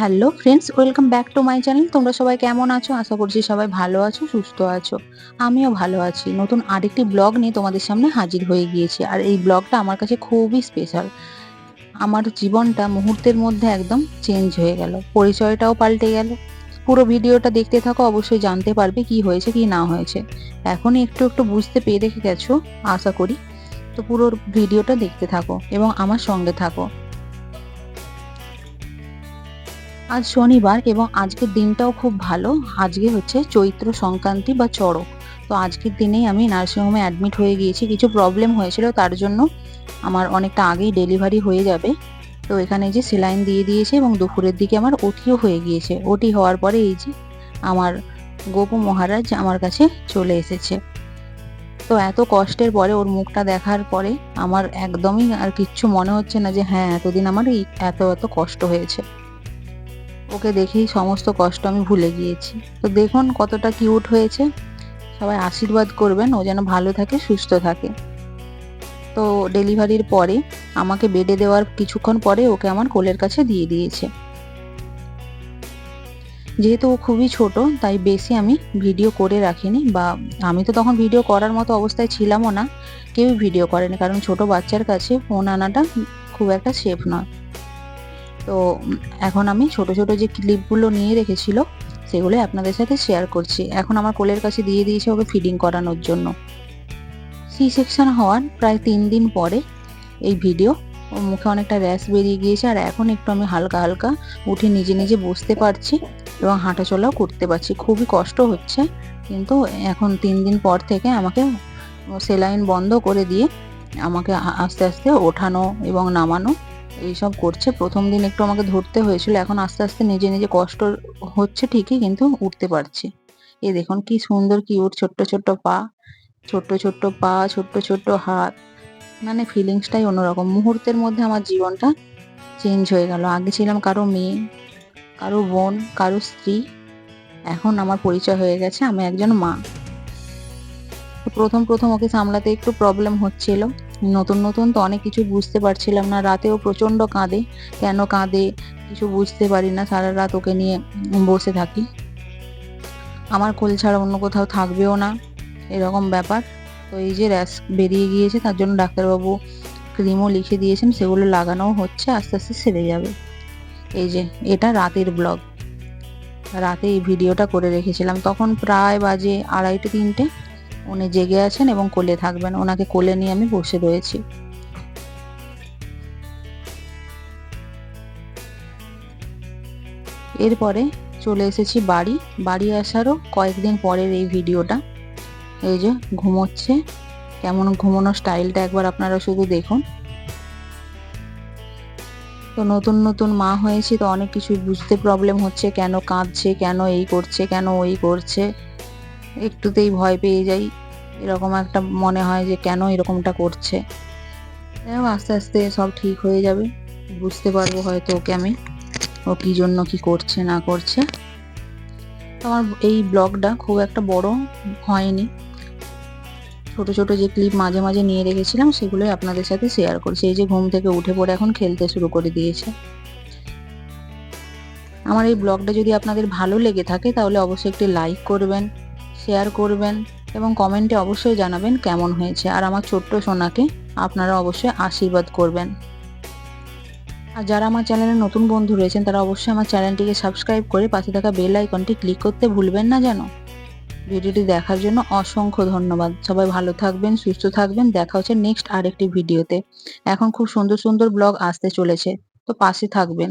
Hello friends welcome back to my channel তোমরা সবাই কেমন আছো? আশা করছি সবাই ভালো আছো, সুস্থ আছো। আমিও ভালো আছি। নতুন আরেকটি ব্লগ নিয়ে তোমাদের সামনে হাজির হয়ে গিয়েছি। আর এই ব্লগটা আমার কাছে খুবই স্পেশাল আমার জীবনটা মুহূর্তের মধ্যে একদম চেঞ্জ হয়ে গেল। পরিচয়টাও পাল্টে গেল। পুরো ভিডিওটা দেখতে থাকো, অবশ্যই জানতে পারবে কি হয়েছে, কি না হয়েছে। এখনই একটু একটু বুঝতে পেরে গেছো, আশা করি। তো পুরো ভিডিওটা দেখতে থাকো এবং আমার সঙ্গে থাকো। আজ শনিবার এবং আজকের দিনটাও খুব ভালো। আজকে হচ্ছে চৈত্র সংক্রান্তি বা চড়ক। তো আজকের দিনেই আমি নার্সিংহোমে অ্যাডমিট হয়ে গিয়েছি। কিছু প্রবলেম হয়েছিল, তার জন্য আমার অনেকটা আগেই ডেলিভারি হয়ে যাবে। তো এখানে যে সেলাইন দিয়ে দিয়েছে এবং দুপুরের দিকে আমার ওটিও হয়ে গিয়েছে। ওটি হওয়ার পরে এই যে আমার গোপু মহারাজ আমার কাছে চলে এসেছে। তো এত কষ্টের পরে ওর মুখটা দেখার পরে আমার একদমই আর কিচ্ছু মনে হচ্ছে না যে হ্যাঁ এতদিন আমার এত এত কষ্ট হয়েছে। ওকে দেখেই সমস্ত কষ্ট আমি ভুলে গিয়েছি। তো দেখুন কতটা কিউট হয়েছে। সবাই আশীর্বাদ করবেন, ও যেন ভালো থাকে, সুস্থ থাকে। তো ডেলিভারির পরে আমাকে বেডে দেওয়ার কিছুক্ষণ পরে ওকে আমার কোলের কাছে দিয়ে দিয়েছে। যেহেতু ও খুবই ছোট, তাই বেশি আমি ভিডিও করে রাখিনি বা আমি তো তখন ভিডিও করার মতো অবস্থায় ছিলামও না, কেউই ভিডিও করেনি, কারণ ছোট বাচ্চার কাছে ফোন আনাটা খুব একটা সেফ নয়। তো এখন আমি ছোট ছোট যে ক্লিপগুলো নিয়ে রেখেছিল সেগুলো আপনাদের সাথে শেয়ার করছি। এখন আমার কোলের কাছে দিয়ে দিয়েছে ওকে ফিডিং করানোর জন্য। সি সেকশন হওয়ার প্রায় তিন দিন পরে এই ভিডিও ওর মুখে অনেকটা র্যাশ বেরিয়ে গিয়েছে আর এখন একটু আমি হালকা হালকা উঠে নিজে নিজে বসতে পারছি এবং হাঁটাচলাও করতে পারছি। খুবই কষ্ট হচ্ছে, কিন্তু এখন তিন দিন পর থেকে আমাকে সেলাইন বন্ধ করে দিয়ে আমাকে আস্তে আস্তে ওঠানো এবং নামানো এইসব করছে। প্রথম দিন একটু আমাকে ধরতে হয়েছিল, এখন আস্তে আস্তে নিজে নিজে কষ্ট হচ্ছে ঠিকই, কিন্তু উঠতে পারছি। এ দেখুন কি সুন্দর কিউট ছোট্ট ছোট্ট পা, ছোট্ট ছোট্ট পা, ছোট্ট ছোট্ট হাত। মানে ফিলিংসটাই অন্যরকম। মুহূর্তের মধ্যে আমার জীবনটা চেঞ্জ হয়ে গেল। আগে ছিলাম কারও মেয়ে, কারও বোন, কারও স্ত্রী। এখন আমার পরিচয় হয়ে গেছে, আমি একজন মা। প্রথম প্রথম ওকে সামলাতে একটু প্রবলেম হচ্ছিল। নতুন নতুন তো অনেক কিছু বুঝতে পারছিলাম না। রাতেও প্রচণ্ড কাঁদে। কেন কাঁদে? কিছু বুঝতে পারি না। সারা রাত ওকে নিয়ে বসে থাকি। আমার কোল ছাড়া অন্য কোথাও থাকবেও না। এরকম ব্যাপার। তো এই যে র্যাশ বেরিয়ে গিয়েছে, তার জন্য ডাক্তারবাবু ক্রিমও লিখে দিয়েছেন। সেগুলো লাগানোও হচ্ছে, আস্তে আস্তে সেরে যাবে। এই যে, এটা রাতের ব্লগ। রাতে এই ভিডিওটা করে রেখেছিলাম। তখন প্রায় বাজে আড়াইটে তিনটে। উনি জেগে আছেন এবং কোলে থাকবেন। ওনাকে কোলে নিয়ে আমি বসে রয়েছি। এরপরে চলে এসেছি বাড়ি। বাড়ি আসারও কয়েকদিন পরের এই ভিডিওটা। এই যে ঘুমোচ্ছে। কেমন ঘুমানোর স্টাইলটা একবার আপনারা শুধু দেখুন। তো নতুন নতুন মা হয়েছি তো অনেক কিছু বুঝতে প্রবলেম হচ্ছে। কেন কাঁদছে, কেন এই করছে, কেন ওই করছে। একটুতেই ভয় পেয়ে যাই। এরকম একটা মনে হয় যে, কেন এরকমটা করছে? আস্তে আস্তে সব ঠিক হয়ে যাবে। বুঝতে পারব হয়তো ওকে আমি। ও কী জন্য কি করছে, না করছে। আমার এই ব্লগটা খুব একটা বড় হয়নি। ছোট ছোট যে ক্লিপ মাঝে মাঝে নিয়ে রেখেছিলাম, সেগুলোই আপনাদের সাথে শেয়ার করছি এই যে ঘুম থেকে উঠে পড়ে এখন খেলতে শুরু করে দিয়েছে। আমার এই ব্লগটা যদি আপনাদের ভালো লেগে থাকে, তাহলে অবশ্যই একটি লাইক করবেন। শেয়ার করবেন এবং কমেন্টে অবশ্যই জানাবেন কেমন হয়েছে। আর আমার ছোট্ট সোনাকে আপনারা অবশ্যই আশীর্বাদ করবেন। আর যারা আমার চ্যানেলে নতুন বন্ধু রয়েছেন, তারা অবশ্যই আমার চ্যানেলটিকে সাবস্ক্রাইব করে পাশে থাকা বেল আইকনটি ক্লিক করতে ভুলবেন না যেন। ভিডিওটি দেখার জন্য অসংখ্য ধন্যবাদ। সবাই ভালো থাকবেন, সুস্থ থাকবেন। দেখা হচ্ছে নেক্সট আরেকটি ভিডিওতে। এখন খুব সুন্দর সুন্দর ব্লগ আসতে চলেছে। তো পাশে থাকবেন।